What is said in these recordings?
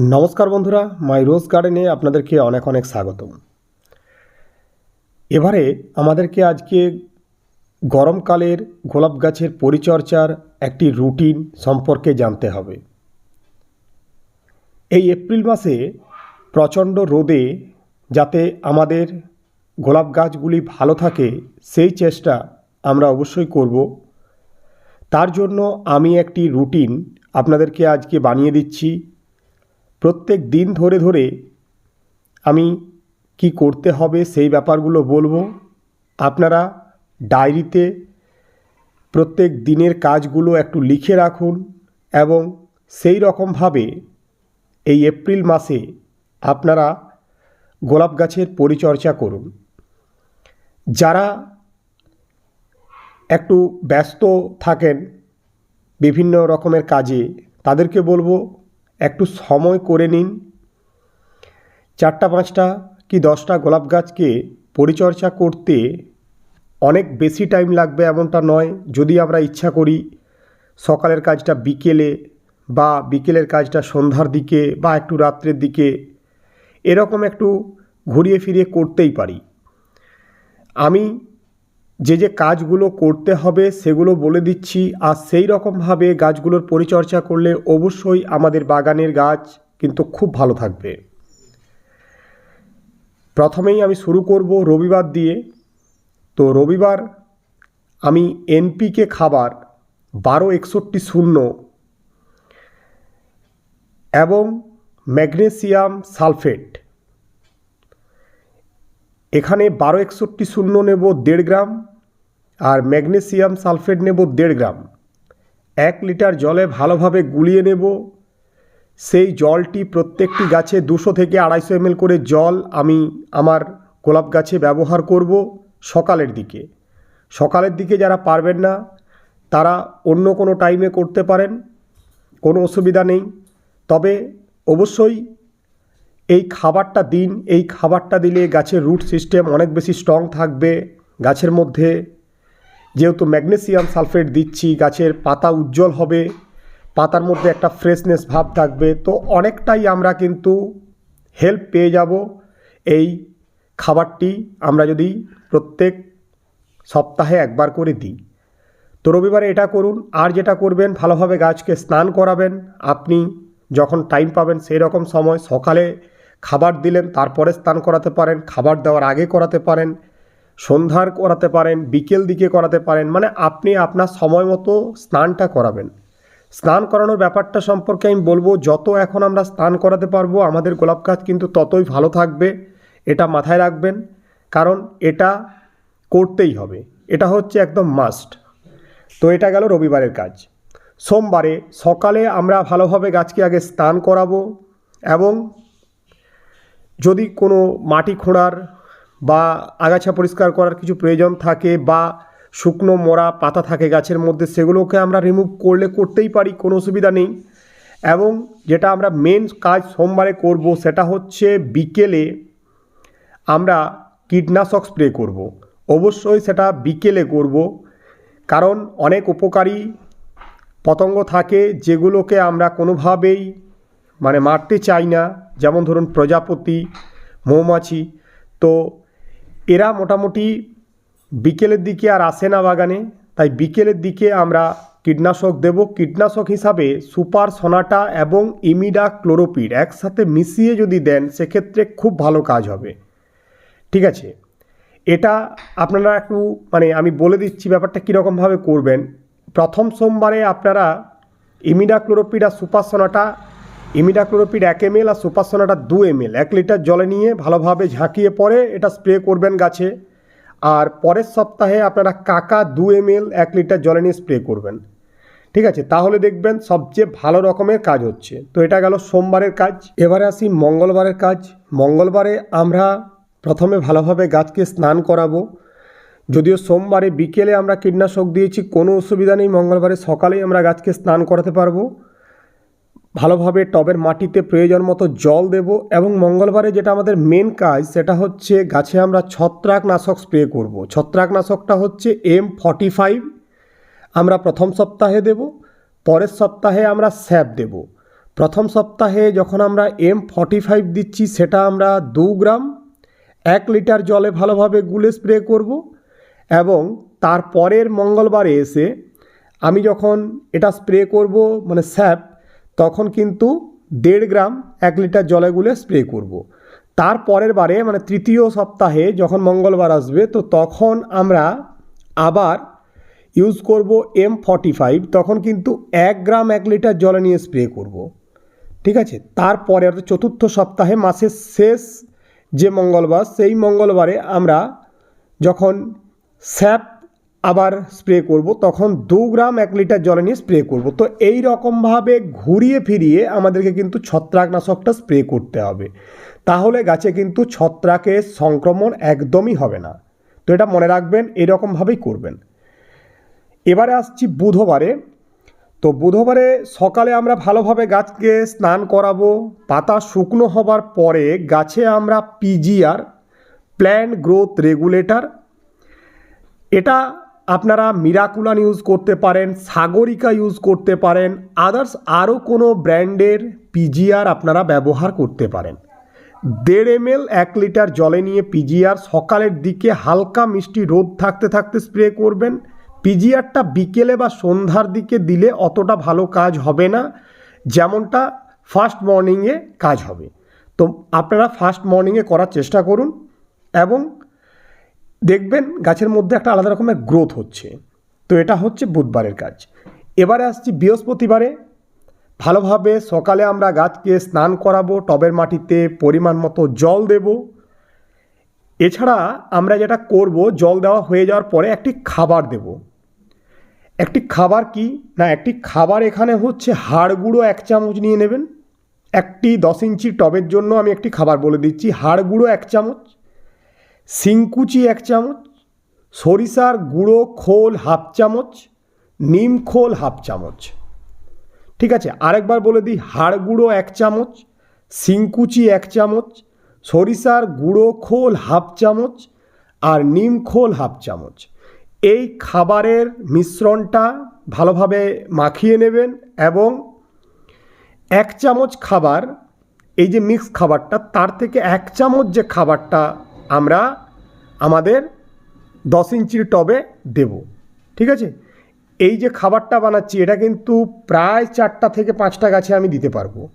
নমস্কার বন্ধুরা, মাই রোজ গার্ডেনে আপনাদেরকে অনেক অনেক স্বাগতম। এবারে আমাদেরকে আজকে গরমকালের গোলাপ গাছের পরিচর্যার একটি রুটিন সম্পর্কে জানতে হবে। এই এপ্রিল মাসে প্রচণ্ড রোদে যাতে আমাদের গোলাপ গাছগুলি ভালো থাকে, সেই চেষ্টা আমরা অবশ্যই করব। তার জন্য আমি একটি রুটিন আপনাদেরকে আজকে বানিয়ে দিচ্ছি। প্রত্যেক দিন ধরে ধরে আমি কি করতে হবে সেই ব্যাপারগুলো বলব। আপনারা ডায়েরিতে প্রত্যেক দিনের কাজগুলো একটু লিখে রাখুন এবং সেই রকমভাবে এই এপ্রিল মাসে আপনারা গোলাপ গাছের পরিচর্যা করুন। যারা একটু ব্যস্ত থাকেন বিভিন্ন রকমের কাজে, তাদেরকে বলব একটু সময় করে নিন। চারটা, পাঁচটা কি দশটা গোলাপ গাছকে পরিচর্যা করতে অনেক বেশি টাইম লাগবে এমনটা নয়। যদি আমরা ইচ্ছা করি সকালের কাজটা বিকেলে বা বিকেলের কাজটা সন্ধ্যার দিকে বা একটু রাত্রের দিকে এরকম একটু ঘুরিয়ে ফিরিয়ে করতেই পারি। আমি যে যে কাজগুলো করতে হবে সেগুলো বলে দিচ্ছি। আর সেই রকমভাবে গাছগুলোর পরিচর্যা করলে অবশ্যই আমাদের বাগানের গাছ কিন্তু খুব ভালো থাকবে। প্রথমেই আমি শুরু করব রবিবার দিয়ে। তো রবিবার আমি এনপিকে খাবার বারো একষট্টি শূন্য এবং ম্যাগনেসিয়াম সালফেট এখানে বারো একষট্টি শূন্য নেব দেড় গ্রাম আর ম্যাগনেসিয়াম সালফেট নেব দেড় গ্রাম। এক লিটার জলে ভালোভাবে গুলিয়ে নেব। সেই জলটি প্রত্যেকটি গাছে দুশো থেকে আড়াইশো এমএল করে জল আমি আমার গোলাপ গাছে ব্যবহার করব সকালের দিকে। সকালের দিকে যারা পারবেন না, তারা অন্য কোনো টাইমে করতে পারেন, কোনো অসুবিধা নেই। তবে অবশ্যই এই খাবারটা দিন, এই খাবারটা দিলে গাছের রুট সিস্টেম অনেক বেশি স্ট্রং থাকবে গাছের মধ্যে। যেহেতু ম্যাগনেসিয়াম সালফেট দিচ্ছি, গাছের পাতা উজ্জ্বল হবে, পাতার মধ্যে একটা ফ্রেশনেস ভাব থাকবে, তো অনেকটাই আমরা কিন্তু হেল্প পেয়ে যাব এই খাবারটি আমরা যদি প্রত্যেক সপ্তাহে একবার করে দিই। তো রবিবারে এটা করুন, আর যেটা করবেন, ভালোভাবে গাছকে স্নান করাবেন। আপনি যখন টাইম পাবেন সেই রকম সময় সকালে খাবার দিলেন, তারপরে স্নান করাতে পারেন, খাবার দেওয়ার আগে করাতে পারেন, সন্ধ্যার করাতে পারেন, বিকেল দিকে করাতে পারেন মানে আপনি আপনার সময় মতো স্নানটা করাবেন। স্নান করানোর ব্যাপারটা সম্পর্কে আমি বলব, যত এখন আমরা স্নান করাতে পারব, আমাদের গোলাপ গাছ কিন্তু ততই ভালো থাকবে, এটা মাথায় রাখবেন, কারণ এটা করতেই হবে, এটা হচ্ছে একদম মাস্ট তো এটা গেল রবিবারের কাজ। সোমবারে সকালে আমরা ভালোভাবে গাছকে আগে স্নান করাবো এবং যদি কোনো মাটি খোঁড়ার বা আগাছা পরিষ্কার করার কিছু প্রয়োজন থাকে বা শুকনো মরা পাতা থাকে গাছের মধ্যে, সেগুলোকে আমরা রিমুভ করলে করতেই পারি, কোনো অসুবিধা নেই এবং যেটা আমরা মেন কাজ সোমবারে করব, সেটা হচ্ছে বিকেলে আমরা কীটনাশক স্প্রে করব। অবশ্যই সেটা বিকেলে করব, কারণ অনেক উপকারী পতঙ্গ থাকে যেগুলোকে আমরা কোনোভাবেই মানে মারতে চাই না যেমন ধরুন প্রজাপতি, মৌমাছি, তো এরা মোটামুটি বিকেলের দিকে আর আসে না বাগানে, তাই বিকেলের দিকে আমরা কীটনাশক দেব। কীটনাশক হিসাবে সুপার সোনাটা এবং ইমিডা ক্লোরোপিড একসাথে মিশিয়ে যদি দেন, সেক্ষেত্রে খুব ভালো কাজ হবে। ঠিক আছে? এটা আপনারা একটু মানে আমি বলে দিচ্ছি ব্যাপারটা কীরকমভাবে করবেন। প্রথম সোমবারে আপনারা ইমিডা ক্লোরোপিড আর সুপার সোনাটা ইমিডা ক্লোরোপিড এক এম আর সুপার সোনাটা দু এম এক লিটার জলে নিয়ে ভালোভাবে ঝাঁকিয়ে পরে এটা স্প্রে করবেন গাছে। আর পরের সপ্তাহে আপনারা কাকা দু এম এক লিটার জলে নিয়ে স্প্রে করবেন। ঠিক আছে? তাহলে দেখবেন সবচেয়ে ভালো রকমের কাজ হচ্ছে। তো এটা গেল সোমবারের কাজ। এবারে আসি মঙ্গলবারের কাজ। মঙ্গলবারে আমরা প্রথমে ভালোভাবে গাছকে স্নান করাবো। যদিও সোমবারে বিকেলে আমরা কীটনাশক দিয়েছি, কোনো অসুবিধা নেই। মঙ্গলবারে সকালেই আমরা গাছকে স্নান করাতে পারব। ভালোভাবে টবের মাটিতে প্রয়োজন মতো জল দেব এবং মঙ্গলবারে যেটা আমাদের মেন কাজ, সেটা হচ্ছে গাছে আমরা ছত্রাকনাশক স্প্রে করব। ছত্রাকনাশকটা হচ্ছে এম ফর্টি ফাইভ আমরা প্রথম সপ্তাহে দেব, পরের সপ্তাহে আমরা স্যাপ দেব। প্রথম সপ্তাহে যখন আমরা এম ফর্টি ফাইভ দিচ্ছি, সেটা আমরা দু গ্রাম, এক লিটার জলে ভালোভাবে গুলে স্প্রে করব এবং তার পরের মঙ্গলবারে এসে আমি যখন এটা স্প্রে করব মানে স্যাপ তখন কিন্তু দেড় গ্রাম এক লিটার জলে গুলে স্প্রে করব। তার পরের বারে মানে তৃতীয় সপ্তাহে যখন মঙ্গলবার আসবে, তো তখন আমরা আবার ইউজ করব এম ফর্টি ফাইভ তখন কিন্তু এক গ্রাম এক লিটার জলে নিয়ে স্প্রে করব। ঠিক আছে তারপরে অর্থাৎ চতুর্থ সপ্তাহে, মাসের শেষ যে মঙ্গলবার, সেই মঙ্গলবারে আমরা যখন স্যাপ আবার স্প্রে করব, তখন দু গ্রাম এক লিটার জলে নিয়ে স্প্রে করব। তো এই রকমভাবে ঘুরিয়ে ফিরিয়ে আমাদেরকে কিন্তু ছত্রাকনাশকটা স্প্রে করতে হবে। তাহলে গাছে কিন্তু ছত্রাকের সংক্রমণ একদমই হবে না। তো এটা মনে রাখবেন, এরকমভাবেই করবেন। এবারে আসছি বুধবারে। তো বুধবারে সকালে আমরা ভালোভাবে গাছকে স্নান করাবো। পাতা শুকনো হবার পরে গাছে আমরা পিজিআর প্ল্যান্ট গ্রোথ রেগুলেটর এটা আপনারা মিরাকুলান ইউজ করতে পারেন, সাগরিকা ইউজ করতে পারেন, আদার্স আরও কোনো ব্র্যান্ডের পিজিআর আপনারা ব্যবহার করতে পারেন। দেড় এম এল এক লিটার জলে নিয়ে পিজিআর সকালের দিকে হালকা মিষ্টি রোদ থাকতে থাকতে স্প্রে করবেন। পিজিআরটা বিকেলে বা সন্ধ্যার দিকে দিলে অতটা ভালো কাজ হবে না, যেমনটা ফার্স্ট মর্নিংয়ে কাজ হবে। তো আপনারা ফার্স্ট মর্নিংয়ে করার চেষ্টা করুন এবং দেখবেন গাছের মধ্যে একটা আলাদা রকমের গ্রোথ হচ্ছে। তো এটা হচ্ছে বুধবারের কাজ। এবারে আসছি বৃহস্পতিবারে। ভালোভাবে সকালে আমরা গাছকে স্নান করাবো, টবের মাটিতে পরিমাণ মতো জল দেব। এছাড়া আমরা যেটা করব, জল দেওয়া হয়ে যাওয়ার পরে একটি খাবার দেব। একটি খাবার কি? না, একটি খাবার এখানে হচ্ছে হাড় গুঁড়ো এক চামচ নিয়ে নেবেন। একটি দশ ইঞ্চি টবের জন্য আমি একটি খাবার বলে দিচ্ছি, হাড় গুঁড়ো এক চামচ। শিংকুচি এক চামচ, সরিষার গুঁড়ো খোল হাফ চামচ, নিম খোল হাফ চামচ। ঠিক আছে, আরেকবার বলে দিই, হাড় গুঁড়ো এক চামচ শিংকুচি এক চামচ, সরিষার গুঁড়ো খোল হাফ চামচ আর নিম খোল হাফ চামচ। এই খাবারের মিশ্রণটা ভালোভাবে মাখিয়ে নেবেন এবং এক চামচ খাবার, এই যে মিক্স খাবারটা, তার থেকে এক চামচ যে খাবারটা আমরা আমাদের দশ ইঞ্চির টবে দেব। ঠিক আছে? এই যে খাবারটা বানাচ্ছি, এটা কিন্তু প্রায় চারটা থেকে পাঁচটা গাছে আমি দিতে পারব।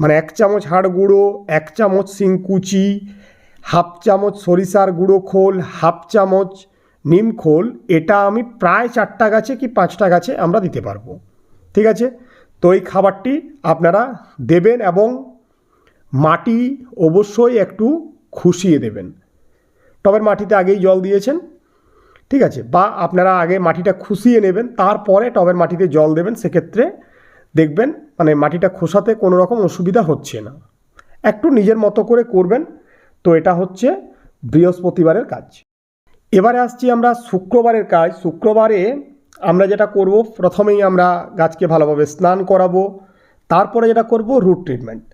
মানে এক চামচ হাড় গুঁড়ো, এক চামচ শিংকুচি হাফ চামচ সরিষার গুঁড়ো খোল, হাফ চামচ নিম খোল, এটা আমি প্রায় চারটা গাছে কি পাঁচটা গাছে আমরা দিতে পারব। ঠিক আছে? তো এই খাবারটি আপনারা দেবেন এবং মাটি অবশ্যই একটু খুশিয়ে দেবেন। টবের মাটিতে আগেই জল দিয়েছেন, ঠিক আছে? বা আপনারা আগে মাটিটা খুশিয়ে নেবেন, তারপরে টবের মাটিতে জল দেবেন, সেক্ষেত্রে দেখবেন মানে মাটিটা খোসাতে কোনো রকম অসুবিধা হচ্ছে না। একটু নিজের মতো করে করবেন, তো এটা হচ্ছে বৃহস্পতিবারের কাজ। এবারে আসছি আমরা শুক্রবারের কাজ। শুক্রবারে আমরা যেটা করব, প্রথমেই আমরা গাছকে ভালোভাবে স্নান করাবো, তারপরে যেটা করব, রুট ট্রিটমেন্ট।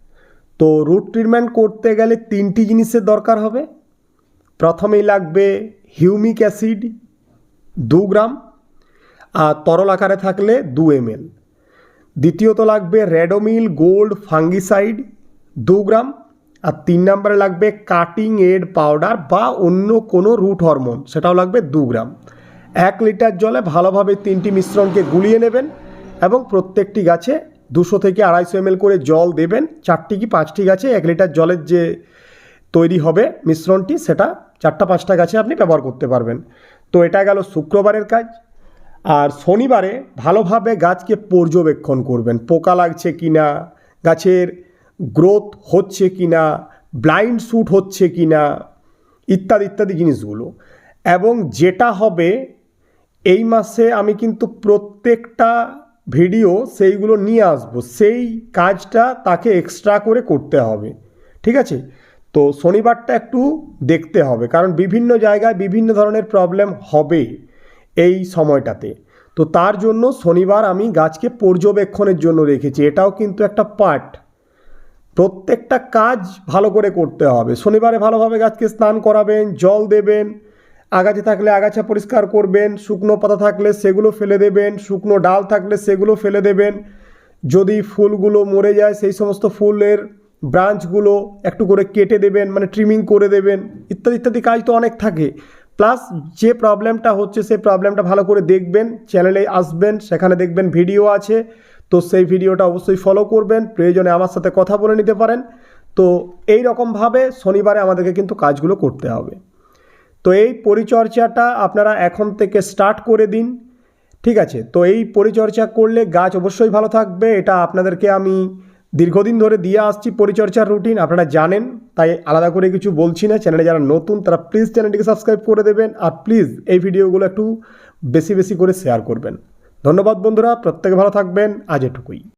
তো রুট ট্রিটমেন্ট করতে গেলে তিনটি জিনিসের দরকার হবে। প্রথমেই লাগবে হিউমিক অ্যাসিড দু গ্রাম, আর তরল আকারে থাকলে দু এমএল। দ্বিতীয়ত লাগবে রেডোমিল গোল্ড ফাঙ্গিসাইড দু গ্রাম, আর তিন নম্বরে লাগবে কাটিং এড পাউডার বা অন্য কোনো রুট হরমোন, সেটাও লাগবে দু গ্রাম। এক লিটার জলে ভালোভাবে তিনটি মিশ্রণকে গুলিয়ে নেবেন এবং প্রত্যেকটি গাছে দুশো থেকে আড়াইশো এমএল করে জল দেবেন। চারটি কি পাঁচটি গাছে এক লিটার জলের যে তৈরি হবে মিশ্রণটি, সেটা চারটা পাঁচটা গাছে আপনি ব্যবহার করতে পারবেন। তো এটা গেল শুক্রবারের কাজ। আর শনিবারে ভালোভাবে গাছকে পর্যবেক্ষণ করবেন। পোকা লাগছে কি না গাছের গ্রোথ হচ্ছে কি না ব্লাইন্ড শ্যুট হচ্ছে কি না ইত্যাদি ইত্যাদি জিনিসগুলো। এবং যেটা হবে, এই মাসে আমি কিন্তু প্রত্যেকটা ভিডিও সেইগুলো নিয়ে আসব। সেই কাজটা তাকে এক্সট্রা করে করতে হবে। ঠিক আছে? তো শনিবারটা একটু দেখতে হবে, কারণ বিভিন্ন জায়গায় বিভিন্ন ধরনের প্রবলেম হবে এই সময়টাতে। তো তার জন্য শনিবার আমি গাছকে পর্যবেক্ষণের জন্য রেখেছি, এটাও কিন্তু একটা পার্ট প্রত্যেকটা কাজ ভালো করে করতে হবে, শনিবারে ভালোভাবে গাছকে স্নান করাবেন, জল দেবেন, আগাছা থাকলে আগাছা পরিষ্কার করবেন, শুকনো পাতা থাকলে সেগুলো ফেলে দেবেন, শুকনো ডাল থাকলে সেগুলো ফেলে দেবেন, যদি ফুলগুলো মরে যায় সেই সমস্ত ফুলের ব্রাঞ্চগুলো একটু করে কেটে দেবেন মানে ট্রিমিং করে দেবেন, ইত্যাদি ইত্যাদি কাজ তো অনেক থাকে। প্লাস যে প্রবলেমটা হচ্ছে, সেই প্রবলেমটা ভালো করে দেখবেন চ্যানেলে আসবেন, সেখানে দেখবেন ভিডিও আছে। তো সেই ভিডিওটা অবশ্যই ফলো করবেন, প্রয়োজনে আমার সাথে কথা বলে নিতে পারেন। তো এই রকমভাবে শনিবারে আমাদেরকে কিন্তু কাজগুলো করতে হবে। তো এই পরিচর্যাটা আপনারা এখন থেকে স্টার্ট করে দিন, ঠিক আছে? তো এই পরিচর্যা করলে গাছ অবশ্যই ভালো থাকবে, এটা আপনাদেরকে আমি দীর্ঘদিন ধরে দিয়ে আসছি পরিচর্যার রুটিন আপনারা জানেন, তাই আলাদা করে কিছু বলছি না। চ্যানেলে যারা নতুন, তারা প্লিজ চ্যানেলটিকে সাবস্ক্রাইব করে দেবেন আর প্লিজ এই ভিডিওগুলো একটু বেশি বেশি করে শেয়ার করবেন। ধন্যবাদ বন্ধুরা, প্রত্যেকে ভালো থাকবেন, আজ এটুকুই।